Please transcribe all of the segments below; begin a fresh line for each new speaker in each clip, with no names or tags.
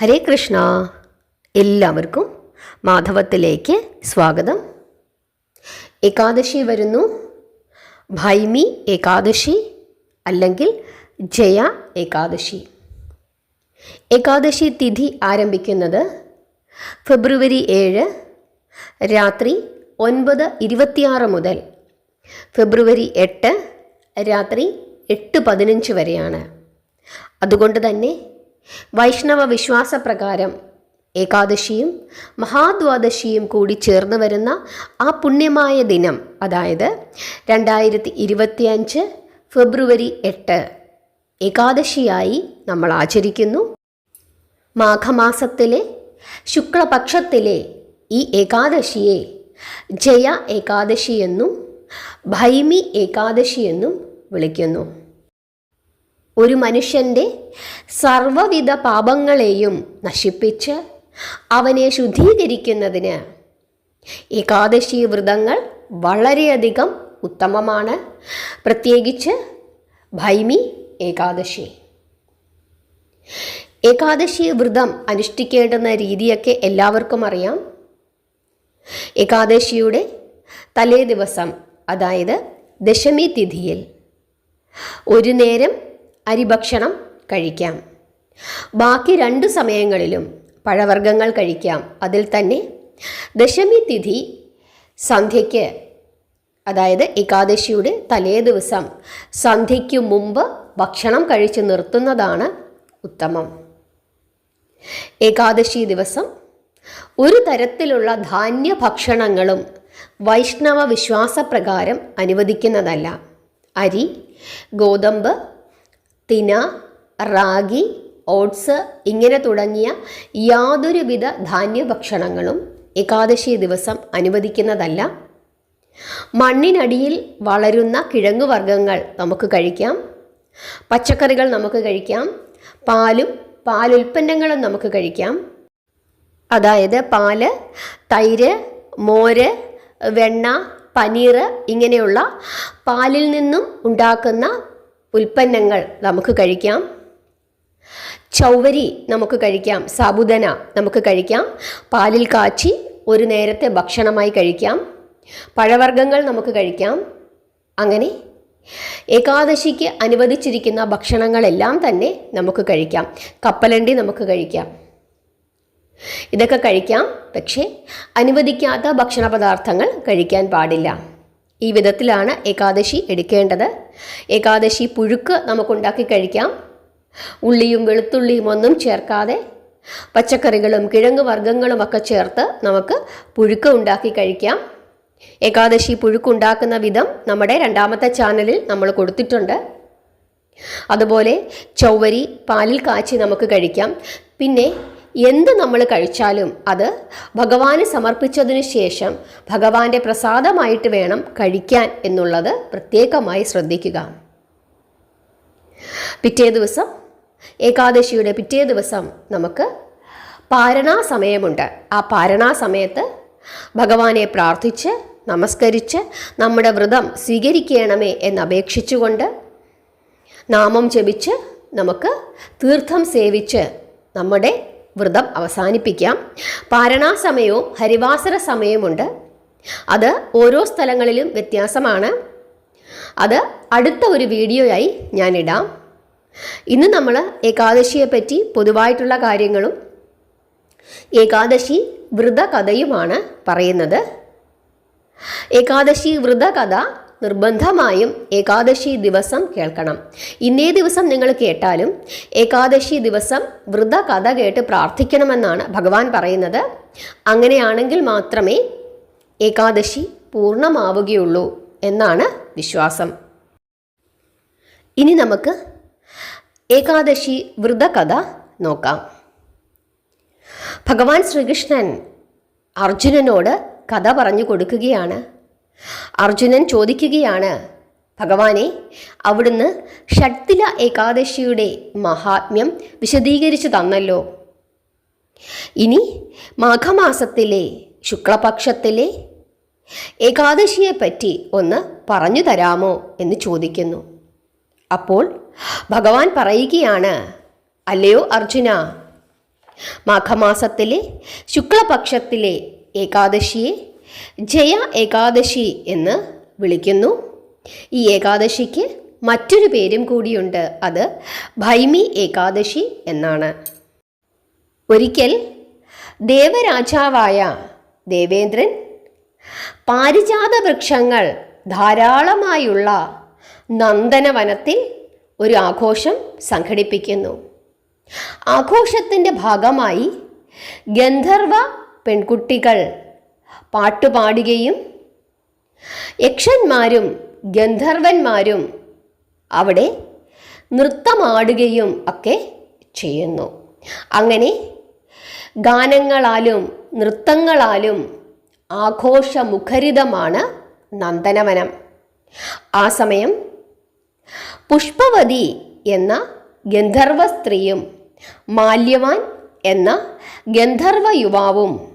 ഹരേ കൃഷ്ണ. എല്ലാവർക്കും മാധവത്തിലേക്ക് സ്വാഗതം. ഏകാദശി വരുന്നു. ഭൈമി ഏകാദശി അല്ലെങ്കിൽ ജയ ഏകാദശി. ഏകാദശി തിഥി ആരംഭിക്കുന്നത് ഫെബ്രുവരി ഏഴ് രാത്രി ഒൻപത് ഇരുപത്തിയാറ് മുതൽ ഫെബ്രുവരി എട്ട് രാത്രി എട്ട് പതിനഞ്ച് വരെയാണ്. അതുകൊണ്ട് തന്നെ വൈഷ്ണവ വിശ്വാസപ്രകാരം ഏകാദശിയും മഹാദ്വാദശിയും കൂടി ചേർന്ന് വരുന്ന ആ പുണ്യമായ ദിനം അതായത് രണ്ടായിരത്തി ഇരുപത്തിയഞ്ച് ഫെബ്രുവരി എട്ട് ഏകാദശിയായി നമ്മൾ ആചരിക്കുന്നു. മാഘമാസത്തിലെ ശുക്ലപക്ഷത്തിലെ ഈ ഏകാദശിയെ ജയ ഏകാദശി എന്നും ഭൈമി ഏകാദശി എന്നും വിളിക്കുന്നു. ഒരു മനുഷ്യന്റെ സർവവിധ പാപങ്ങളെയും നശിപ്പിച്ച് അവനെ ശുദ്ധീകരിക്കുന്നതിന് ഏകാദശി വ്രതങ്ങൾ വളരെയധികം ഉത്തമമാണ്. പ്രത്യേകിച്ച് ഭൈമി ഏകാദശി. ഏകാദശി വ്രതം അനുഷ്ഠിക്കേണ്ടുന്ന രീതിയൊക്കെ എല്ലാവർക്കും അറിയാം. ഏകാദശിയുടെ തലേ ദിവസം അതായത് ദശമി തിഥിയിൽ ഒരു നേരം അരിഭക്ഷണം കഴിക്കാം. ബാക്കി രണ്ട് സമയങ്ങളിലും പഴവർഗങ്ങൾ കഴിക്കാം. അതിൽ തന്നെ ദശമി തിഥി സന്ധ്യയ്ക്ക് അതായത് ഏകാദശിയുടെ തലേ ദിവസം സന്ധ്യയ്ക്ക് മുമ്പ് ഭക്ഷണം കഴിച്ചു നിർത്തുന്നതാണ് ഉത്തമം. ഏകാദശി ദിവസം ഒരു തരത്തിലുള്ള ധാന്യ ഭക്ഷണങ്ങളും വൈഷ്ണവ വിശ്വാസപ്രകാരം അനുവദിക്കുന്നതല്ല. അരി ഗോതമ്പ് തിന റാഗി ഓട്സ് ഇങ്ങനെ തുടങ്ങിയ യാതൊരുവിധ ധാന്യഭക്ഷണങ്ങളും ഏകാദശി ദിവസം അനുവദിക്കുന്നതല്ല. മണ്ണിനടിയിൽ വളരുന്ന കിഴങ്ങുവർഗങ്ങൾ നമുക്ക് കഴിക്കാം. പച്ചക്കറികൾ നമുക്ക് കഴിക്കാം. പാലും പാലുൽപ്പന്നങ്ങളും നമുക്ക് കഴിക്കാം. അതായത് പാൽ തൈര് മോര് വെണ്ണ പനീർ ഇങ്ങനെയുള്ള പാലിൽ നിന്നും ഉണ്ടാക്കുന്ന ഉൽപ്പന്നങ്ങൾ നമുക്ക് കഴിക്കാം. ചൗവരി നമുക്ക് കഴിക്കാം. സാബുദന നമുക്ക് കഴിക്കാം. പാലിൽ കാച്ചി ഒരു നേരത്തെ ഭക്ഷണമായി കഴിക്കാം. പഴവർഗങ്ങൾ നമുക്ക് കഴിക്കാം. അങ്ങനെ ഏകാദശിക്ക് അനുവദിച്ചിരിക്കുന്ന ഭക്ഷണങ്ങളെല്ലാം തന്നെ നമുക്ക് കഴിക്കാം. കപ്പലണ്ടി നമുക്ക് കഴിക്കാം. ഇതൊക്കെ കഴിക്കാം. പക്ഷേ അനുവദിക്കാത്ത ഭക്ഷണ പദാർത്ഥങ്ങൾ കഴിക്കാൻ പാടില്ല. ഈ വിധത്തിലാണ് ഏകാദശി എടുക്കേണ്ടത്. ഏകാദശി പുഴുക്ക് നമുക്കുണ്ടാക്കി കഴിക്കാം. ഉള്ളിയും വെളുത്തുള്ളിയും ഒന്നും ചേർക്കാതെ പച്ചക്കറികളും കിഴങ്ങ് വർഗങ്ങളും ഒക്കെ ചേർത്ത് നമുക്ക് പുഴുക്ക് ഉണ്ടാക്കി കഴിക്കാം. ഏകാദശി പുഴുക്കുണ്ടാക്കുന്ന വിധം നമ്മുടെ രണ്ടാമത്തെ ചാനലിൽ നമ്മൾ കൊടുത്തിട്ടുണ്ട്. അതുപോലെ ചൗവരി പാലിൽ കാച്ചി നമുക്ക് കഴിക്കാം. പിന്നെ എന്ത് നമ്മൾ കഴിച്ചാലും അത് ഭഗവാന് സമർപ്പിച്ചതിനു ശേഷം ഭഗവാന്റെ പ്രസാദമായിട്ട് വേണം കഴിക്കാൻ എന്നുള്ളത് പ്രത്യേകമായി ശ്രദ്ധിക്കുക. പിറ്റേ ദിവസം ഏകാദശിയുടെ പിറ്റേ ദിവസം നമുക്ക് പാരണാ സമയമുണ്ട് ആ പാരണാ സമയത്ത് ഭഗവാനെ പ്രാർത്ഥിച്ച് നമസ്കരിച്ച് നമ്മുടെ വ്രതം സ്വീകരിക്കണമേ എന്നപേക്ഷിച്ചുകൊണ്ട് നാമം ജപിച്ച് നമുക്ക് തീർത്ഥം സേവിച്ച് നമ്മുടെ വ്രതം അവസാനിപ്പിക്കാം. പാരണാ സമയവും ഹരിവാസര സമയമുണ്ട് അത് ഓരോ സ്ഥലങ്ങളിലും വ്യത്യാസമാണ്. അത് അടുത്ത ഒരു വീഡിയോയായി ഞാനിടാം. ഇന്ന് നമ്മൾ ഏകാദശിയെ പറ്റി പൊതുവായിട്ടുള്ള കാര്യങ്ങളും ഏകാദശി വ്രതകഥയുമാണ് പറയുന്നത്. ഏകാദശി വ്രതകഥ നിർബന്ധമായും ഏകാദശി ദിവസം കേൾക്കണം. ഇന്നേ ദിവസം നിങ്ങൾ കേട്ടാലും ഏകാദശി ദിവസം വ്രതകഥ കേട്ട് പ്രാർത്ഥിക്കണമെന്നാണ് ഭഗവാൻ പറയുന്നത്. അങ്ങനെയാണെങ്കിൽ മാത്രമേ ഏകാദശി പൂർണമാവുകയുള്ളൂ എന്നാണ് വിശ്വാസം. ഇനി നമുക്ക് ഏകാദശി വ്രതകഥ നോക്കാം. ഭഗവാൻ ശ്രീകൃഷ്ണൻ അർജുനനോട് കഥ പറഞ്ഞു കൊടുക്കുകയാണ്. അർജുനൻ ചോദിക്കുകയാണ് ഭഗവാനെ അവിടുന്ന് ഷഡ്തില ഏകാദശിയുടെ മഹാത്മ്യം വിശദീകരിച്ചു തന്നല്ലോ. ഇനി മാഘമാസത്തിലെ ശുക്ലപക്ഷത്തിലെ ഏകാദശിയെ പറ്റി ഒന്ന് പറഞ്ഞു തരാമോ? എന്ന് ചോദിക്കുന്നു. അപ്പോൾ ഭഗവാൻ പറയുകയാണ് അല്ലയോ അർജുന മാഘമാസത്തിലെ ശുക്ലപക്ഷത്തിലെ ഏകാദശിയെ ജയ ഏകാദശി എന്ന് വിളിക്കുന്നു. ഈ ഏകാദശിക്ക് മറ്റൊരു പേരും കൂടിയുണ്ട്. അത് ഭൈമി ഏകാദശി എന്നാണ്. ഒരിക്കൽ ദേവരാജാവായ ദേവേന്ദ്രൻ പാരിജാത വൃക്ഷങ്ങൾ ധാരാളമായുള്ള നന്ദനവനത്തിൽ ഒരു ആഘോഷം സംഘടിപ്പിക്കുന്നു. ആഘോഷത്തിന്റെ ഭാഗമായി ഗന്ധർവ പെൺകുട്ടികൾ പാട്ടുപാടുകയും യക്ഷന്മാരും ഗന്ധർവന്മാരും അവിടെ നൃത്തമാടുകയും ഒക്കെ ചെയ്യുന്നു. അങ്ങനെ ഗാനങ്ങളാലും നൃത്തങ്ങളാലും ആഘോഷമുഖരിതമാണ് നന്ദനവനം. ആ സമയം പുഷ്പവതി എന്ന ഗന്ധർവ സ്ത്രീയും മാല്യവാൻ എന്ന ഗന്ധർവ യുവാവും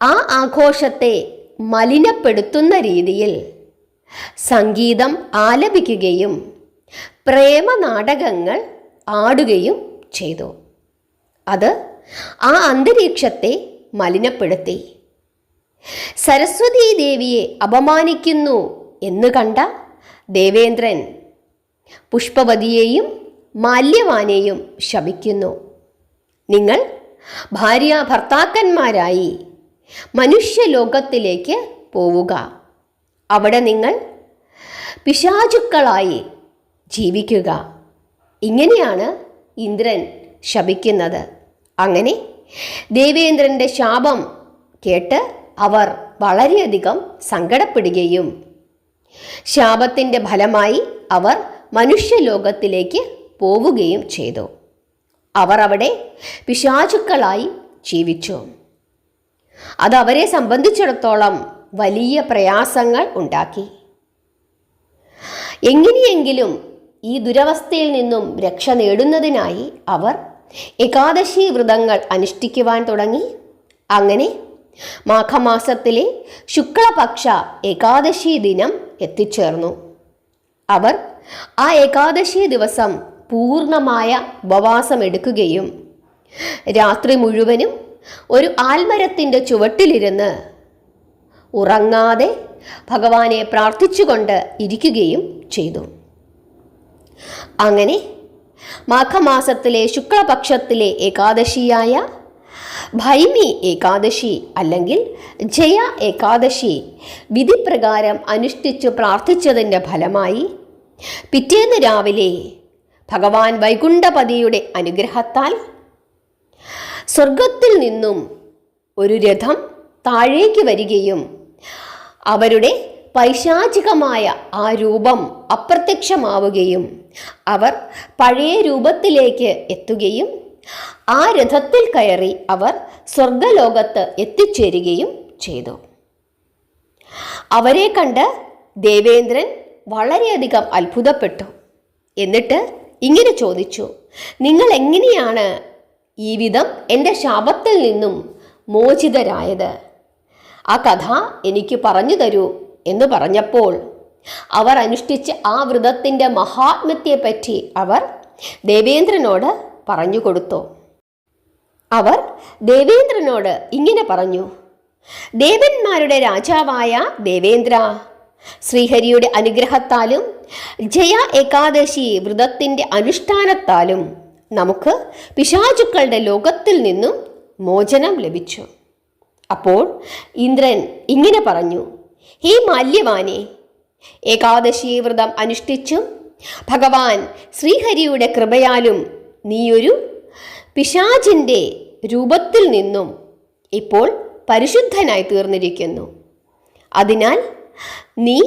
ആ ആഘോഷത്തെ മലിനപ്പെടുത്തുന്ന രീതിയിൽ സംഗീതം ആലപിക്കുകയും പ്രേമനാടകങ്ങൾ ആടുകയും ചെയ്തു. അത് ആ അന്തരീക്ഷത്തെ മലിനപ്പെടുത്തി. സരസ്വതീ ദേവിയെ അപമാനിക്കുന്നു എന്ന് കണ്ട ദേവേന്ദ്രൻ പുഷ്പവതിയെയും മാല്യവാനെയും ശപിക്കുന്നു. നിങ്ങൾ ഭാര്യ ഭർത്താക്കന്മാരായി മനുഷ്യലോകത്തിലേക്ക് പോവുക. അവിടെ നിങ്ങൾ പിശാചുക്കളായി ജീവിക്കുക. ഇങ്ങനെയാണ് ഇന്ദ്രൻ ശപിക്കുന്നത്. അങ്ങനെ ദേവേന്ദ്രന്റെ ശാപം കേട്ട് അവർ വളരെയധികം സങ്കടപ്പെടുകയും ശാപത്തിന്റെ ഫലമായി അവർ മനുഷ്യലോകത്തിലേക്ക് പോവുകയും ചെയ്തു. അവർ അവിടെ പിശാചുക്കളായി ജീവിച്ചു. അത് അവരെ സംബന്ധിച്ചിടത്തോളം വലിയ പ്രയാസങ്ങൾ ഉണ്ടാക്കി. എങ്ങനെയെങ്കിലും ഈ ദുരവസ്ഥയിൽ നിന്നും രക്ഷ നേടുന്നതിനായി അവർ ഏകാദശി വ്രതങ്ങൾ അനുഷ്ഠിക്കുവാൻ തുടങ്ങി. അങ്ങനെ മാഘമാസത്തിലെ ശുക്ലപക്ഷ ഏകാദശി ദിനം എത്തിച്ചേർന്നു. അവർ ആ ഏകാദശി ദിവസം പൂർണമായ ഉപവാസം എടുക്കുകയും രാത്രി മുഴുവനും ഒരു ആൽമരത്തിന്റെ ചുവട്ടിലിരുന്ന് ഉറങ്ങാതെ ഭഗവാനെ പ്രാർത്ഥിച്ചുകൊണ്ട് ഇരിക്കുകയും ചെയ്തു. അങ്ങനെ മാഘമാസത്തിലെ ശുക്ലപക്ഷത്തിലെ ഏകാദശിയായ ഭൈമി ഏകാദശി അല്ലെങ്കിൽ ജയ ഏകാദശി വിധിപ്രകാരം അനുഷ്ഠിച്ചു പ്രാർത്ഥിച്ചതിന്റെ ഫലമായി പിറ്റേന്ന് രാവിലെ ഭഗവാൻ വൈകുണ്ഠപതിയുടെ അനുഗ്രഹത്താൽ സ്വർഗത്തിൽ നിന്നും ഒരു രഥം താഴേക്ക് വരികയും അവരുടെ പൈശാചികമായ ആ രൂപം അപ്രത്യക്ഷമാവുകയും അവർ പഴയ രൂപത്തിലേക്ക് എത്തുകയും ആ രഥത്തിൽ കയറി അവർ സ്വർഗലോകത്ത് എത്തിച്ചേരുകയും ചെയ്തു. അവരെ കണ്ട് ദേവേന്ദ്രൻ വളരെയധികം അത്ഭുതപ്പെട്ടു. എന്നിട്ട് ഇങ്ങനെ ചോദിച്ചു നിങ്ങൾ എങ്ങനെയാണ് ഈ വിധം എന്റെ ശാപത്തിൽ നിന്നും മോചിതരായത്. ആ കഥ എനിക്ക് പറഞ്ഞു തരൂ എന്ന് പറഞ്ഞപ്പോൾ അവർ അനുഷ്ഠിച്ച ആ വ്രതത്തിന്റെ മഹാത്മ്യത്തെപ്പറ്റി അവർ ദേവേന്ദ്രനോട് പറഞ്ഞു കൊടുത്തു. അവർ ദേവേന്ദ്രനോട് ഇങ്ങനെ പറഞ്ഞു ദേവന്മാരുടെ രാജാവായ ദേവേന്ദ്ര ശ്രീഹരിയുടെ അനുഗ്രഹത്താലും ജയ ഏകാദശി വ്രതത്തിന്റെ അനുഷ്ഠാനത്താലും നമുക്ക് പിശാചുക്കളുടെ ലോകത്തിൽ നിന്നും മോചനം ലഭിച്ചു. അപ്പോൾ ഇന്ദ്രൻ ഇങ്ങനെ പറഞ്ഞു ഹേ മാല്യവാനെ ഏകാദശി വ്രതം അനുഷ്ഠിച്ചും ഭഗവാൻ ശ്രീഹരിയുടെ കൃപയാലും നീയൊരു പിശാചിന്റെ രൂപത്തിൽ നിന്നും ഇപ്പോൾ പരിശുദ്ധനായി തീർന്നിരിക്കുന്നു. അതിനാൽ നീ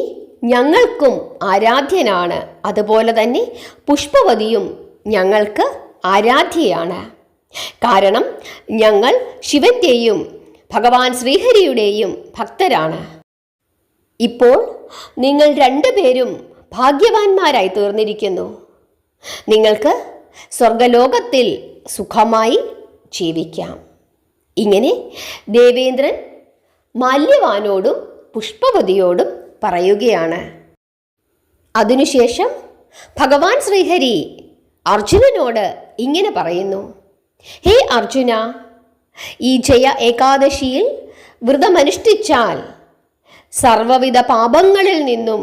ഞങ്ങൾക്കും ആരാധ്യനാണ്. അതുപോലെ തന്നെ പുഷ്പവതിയും ഞങ്ങൾക്ക് ആരാധ്യയാണ്. കാരണം ഞങ്ങൾ ശിവന്റെയും ഭഗവാൻ ശ്രീഹരിയുടെയും ഭക്തരാണ്. ഇപ്പോൾ നിങ്ങൾ രണ്ടുപേരും ഭാഗ്യവാന്മാരായി തീർന്നിരിക്കുന്നു. നിങ്ങൾക്ക് സ്വർഗലോകത്തിൽ സുഖമായി ജീവിക്കാം. ഇങ്ങനെ ദേവേന്ദ്രൻ മാല്യവാനോടും പുഷ്പവതിയോടും പറയുകയാണ്. അതിനുശേഷം ഭഗവാൻ ശ്രീഹരി അർജുനനോട് ഇങ്ങനെ പറയുന്നു. ഹേ അർജുന ഈ ജയ ഏകാദശിയിൽ വ്രതമനുഷ്ഠിച്ചാൽ സർവവിധ പാപങ്ങളിൽ നിന്നും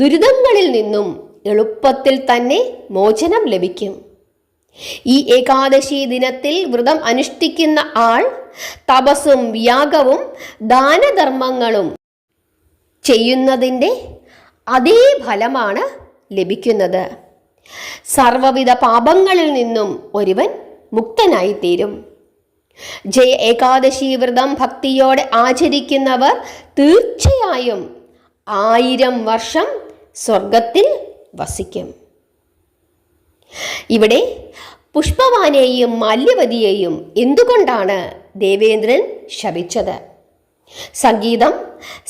ദുരിതങ്ങളിൽ നിന്നും എളുപ്പത്തിൽ തന്നെ മോചനം ലഭിക്കും. ഈ ഏകാദശി ദിനത്തിൽ വ്രതം അനുഷ്ഠിക്കുന്ന ആൾ തപസ്സും യാഗവും ദാനധർമ്മങ്ങളും ചെയ്യുന്നതിന്റെ അതേ ഫലമാണ് ലഭിക്കുന്നത്. സർവവിധ പാപങ്ങളിൽ നിന്നും ഒരുവൻ മുക്തനായിത്തീരും. ജയ ഏകാദശി വ്രതം ഭക്തിയോടെ ആചരിക്കുന്നവർ തീർച്ചയായും ആയിരം വർഷം സ്വർഗത്തിൽ വസിക്കും. ഇവിടെ പുഷ്പവാനെയും മാല്യവതിയെയും എന്തുകൊണ്ടാണ് ദേവേന്ദ്രൻ ശപിച്ചത്? സംഗീതം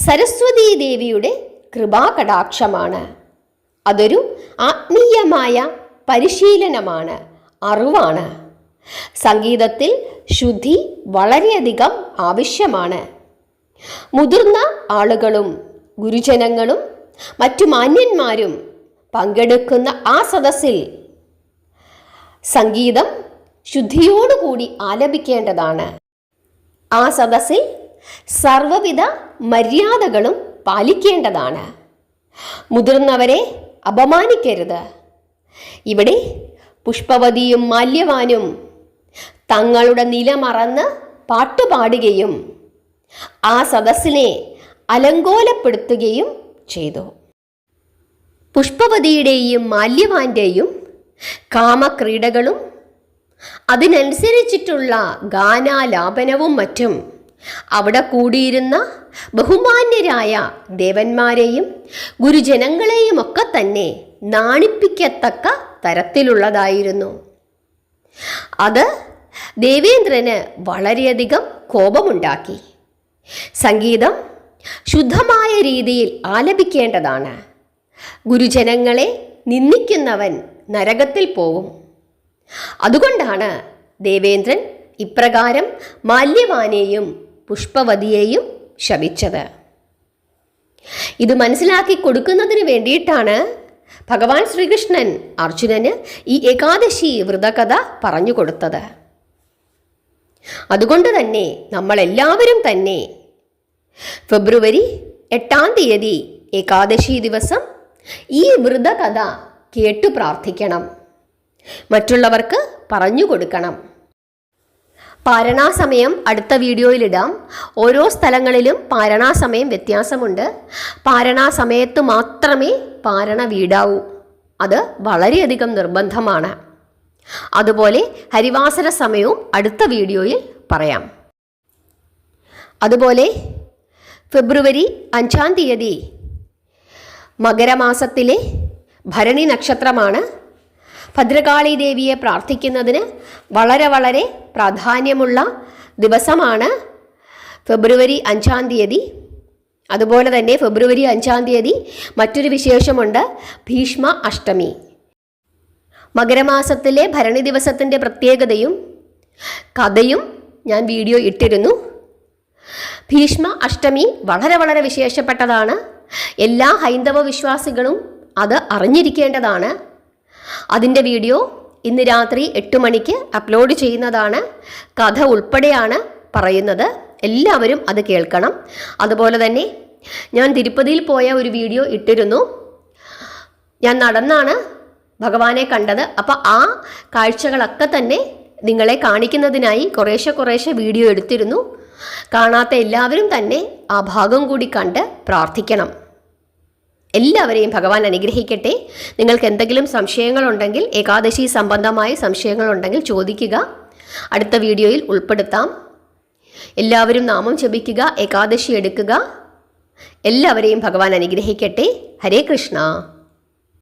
സരസ്വതീ ദേവിയുടെ കൃപാകടാക്ഷമാണ്. അതൊരു ആത്മീയമായ പരിശീലനമാണ് അറിവാണ്. സംഗീതത്തിൽ ശുദ്ധി വളരെയധികം ആവശ്യമാണ്. മുതിർന്ന ആളുകളും ഗുരുജനങ്ങളും മറ്റു മാന്യന്മാരും പങ്കെടുക്കുന്ന ആ സദസ്സിൽ സംഗീതം ശുദ്ധിയോടുകൂടി ആലപിക്കേണ്ടതാണ്. ആ സദസ്സിൽ സർവവിധ മര്യാദകളും പാലിക്കേണ്ടതാണ്. മുതിർന്നവരെ അപമാനിക്കരുത്. ഇവിടെ പുഷ്പവതിയും മാല്യവാനും തങ്ങളുടെ നില മറന്ന് പാട്ടുപാടുകയും ആ സദസ്സിനെ അലങ്കോലപ്പെടുത്തുകയും ചെയ്തു. പുഷ്പവതിയുടെയും മാല്യവാന്റെയും കാമക്രീഡകളും അതിനനുസരിച്ചിട്ടുള്ള ഗാനാലാപനവും മറ്റും അവിടെ കൂടിയിരുന്ന ബഹുമാന്യരായ ദേവന്മാരെയും ഗുരുജനങ്ങളെയും ഒക്കെ തന്നെ നാണിപ്പിക്കത്തക്ക തരത്തിലുള്ളതായിരുന്നു. അത് ദേവേന്ദ്രന് വളരെയധികം കോപമുണ്ടാക്കി. സംഗീതം ശുദ്ധമായ രീതിയിൽ ആലപിക്കേണ്ടതാണ്. ഗുരുജനങ്ങളെ നിന്ദിക്കുന്നവൻ നരകത്തിൽ പോവും. അതുകൊണ്ടാണ് ദേവേന്ദ്രൻ ഇപ്രകാരം മാല്യവാനെയും പുഷ്പവതിയെയും ശപിച്ചത്. ഇത് മനസ്സിലാക്കി കൊടുക്കുന്നതിന് വേണ്ടിയിട്ടാണ് ഭഗവാൻ ശ്രീകൃഷ്ണൻ അർജുനന് ഈ ഏകാദശി വ്രതകഥ പറഞ്ഞു കൊടുത്തത്. അതുകൊണ്ട് തന്നെ നമ്മളെല്ലാവരും തന്നെ ഫെബ്രുവരി എട്ടാം തീയതി ഏകാദശി ദിവസം ഈ വ്രതകഥ കേട്ടു പ്രാർത്ഥിക്കണം. മറ്റുള്ളവർക്ക് പറഞ്ഞു കൊടുക്കണം. പാരണാസമയം അടുത്ത വീഡിയോയിലിടാം. ഓരോ സ്ഥലങ്ങളിലും പാരണാസമയം വ്യത്യാസമുണ്ട്. പാരണാസമയത്ത് മാത്രമേ പാരണ വീടാവൂ. അത് വളരെയധികം നിർബന്ധമാണ്. അതുപോലെ ഹരിവാസന സമയവും അടുത്ത വീഡിയോയിൽ പറയാം. അതുപോലെ ഫെബ്രുവരി അഞ്ചാം തീയതി മകരമാസത്തിലെ ഭരണി നക്ഷത്രമാണ് ഭദ്രകാളി ദേവിയെ പ്രാർത്ഥിക്കുന്നതിന് വളരെ വളരെ പ്രാധാന്യമുള്ള ദിവസമാണ് ഫെബ്രുവരി അഞ്ചാം തീയതി. അതുപോലെ തന്നെ ഫെബ്രുവരി അഞ്ചാം തീയതി മറ്റൊരു വിശേഷമുണ്ട്. ഭീഷ്മ അഷ്ടമി. മകരമാസത്തിലെ ഭരണി ദിവസത്തിന്റെ പ്രത്യേകതയും കഥയും ഞാൻ വീഡിയോ ഇട്ടിരുന്നു. ഭീഷ്മ അഷ്ടമി വളരെ വളരെ വിശേഷപ്പെട്ടതാണ്. എല്ലാ ഹൈന്ദവ വിശ്വാസികളും അത് അറിഞ്ഞിരിക്കേണ്ടതാണ്. അതിന്റെ വീഡിയോ ഇന്ന് രാത്രി എട്ട് മണിക്ക് അപ്ലോഡ് ചെയ്യുന്നതാണ്. കഥ ഉൾപ്പെടെയാണ് പറയുന്നത്. എല്ലാവരും അത് കേൾക്കണം. അതുപോലെ തന്നെ ഞാൻ തിരുപ്പതിയിൽ പോയ ഒരു വീഡിയോ ഇട്ടിരുന്നു. ഞാൻ നടന്നാണ് ഭഗവാനെ കണ്ടത്. അപ്പോൾ ആ കാഴ്ചകളൊക്കെ തന്നെ നിങ്ങളെ കാണിക്കുന്നതിനായി കുറേശ്ശെ കുറേശ്ശെ വീഡിയോ എടുത്തിരുന്നു. കാണാത്ത എല്ലാവരും തന്നെ ആ ഭാഗം കൂടി കണ്ട് പ്രാർത്ഥിക്കണം. എല്ലാവരെയും ഭഗവാൻ അനുഗ്രഹിക്കട്ടെ. നിങ്ങൾക്ക് എന്തെങ്കിലും സംശയങ്ങളുണ്ടെങ്കിൽ ഏകാദശി സംബന്ധമായ സംശയങ്ങളുണ്ടെങ്കിൽ ചോദിക്കുക. അടുത്ത വീഡിയോയിൽ ഉൾപ്പെടുത്താം. എല്ലാവരും നാമം ജപിക്കുക ഏകാദശി എടുക്കുക. എല്ലാവരെയും ഭഗവാൻ അനുഗ്രഹിക്കട്ടെ. ഹരേ കൃഷ്ണ.